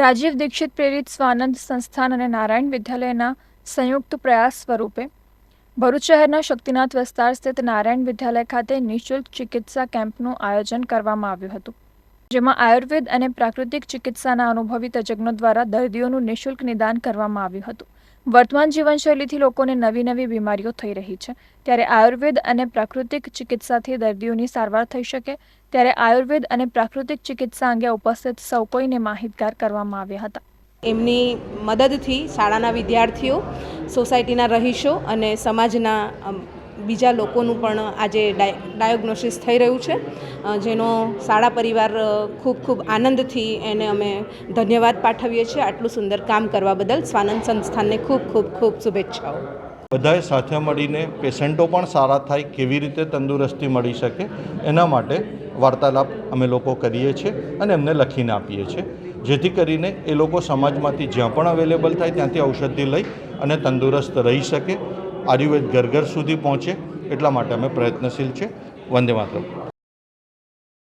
રાજીવ દીક્ષિત પ્રેરિત સ્વાનંદ સંસ્થાન અને નારાયણ વિદ્યાલયના સંયુક્ત પ્રયાસ સ્વરૂપે ભરૂચ શહેરના શક્તિનાથ વિસ્તાર સ્થિત નારાયણ વિદ્યાલય ખાતે નિઃશુલ્ક ચિકિત્સા કેમ્પનું આયોજન કરવામાં આવ્યું હતું, જેમાં આયુર્વેદ અને પ્રાકૃતિક ચિકિત્સાના અનુભવી તજજ્ઞો દ્વારા દર્દીઓનું નિઃશુલ્ક નિદાન કરવામાં આવ્યું હતું. વર્તમાન જીવનશૈલીથી લોકોને નવી નવી બીમારીઓ થઈ રહી છે. ત્યારે આયુર્વેદ અને પ્રાકૃતિક ચિકિત્સાથી દર્દીઓની સારવાર થઈ શકે. ત્યારે આયુર્વેદ અને પ્રાકૃતિક ચિકિત્સા અંગે ઉપસ્થિત સૌ કોઈને માહિતગાર કરવામાં આવ્યા હતા. એમની મદદથી શાળાના વિદ્યાર્થીઓ, સોસાયટીના રહીશો અને સમાજના બીજા લોકોનું પણ આજે ડાય, ડાયગ્નોસિસ થઈ રહ્યું છે. જેનો શાળા પરિવાર ખૂબ ખૂબ આનંદથી એને અમે ધન્યવાદ પાઠવીએ છીએ આટલું સુંદર કામ કરવા બદલ. સ્વાનંદ સંસ્થાનને ખૂબ ખૂબ ખૂબ શુભેચ્છાઓ. બધાએ સાથે મળીને પેશન્ટો પણ સારા થાય કેવી રીતે તંદુરસ્તી મળી શકે એના માટે વાર્તાલાપ અમે લોકો કરીએ છીએ અને એમને લખીને આપીએ છીએ. જેથી કરીને એ લોકો સમાજમાંથી જ્યાં પણ અવેલેબલ થાય ત્યાંથી ઔષધિ લઈ અને તંદુરસ્ત રહી શકે. આયુર્વેદ ઘર ઘર સુધી પહોંચે એટલા માટે અમે પ્રયત્નશીલ છે વંદે માતરમ.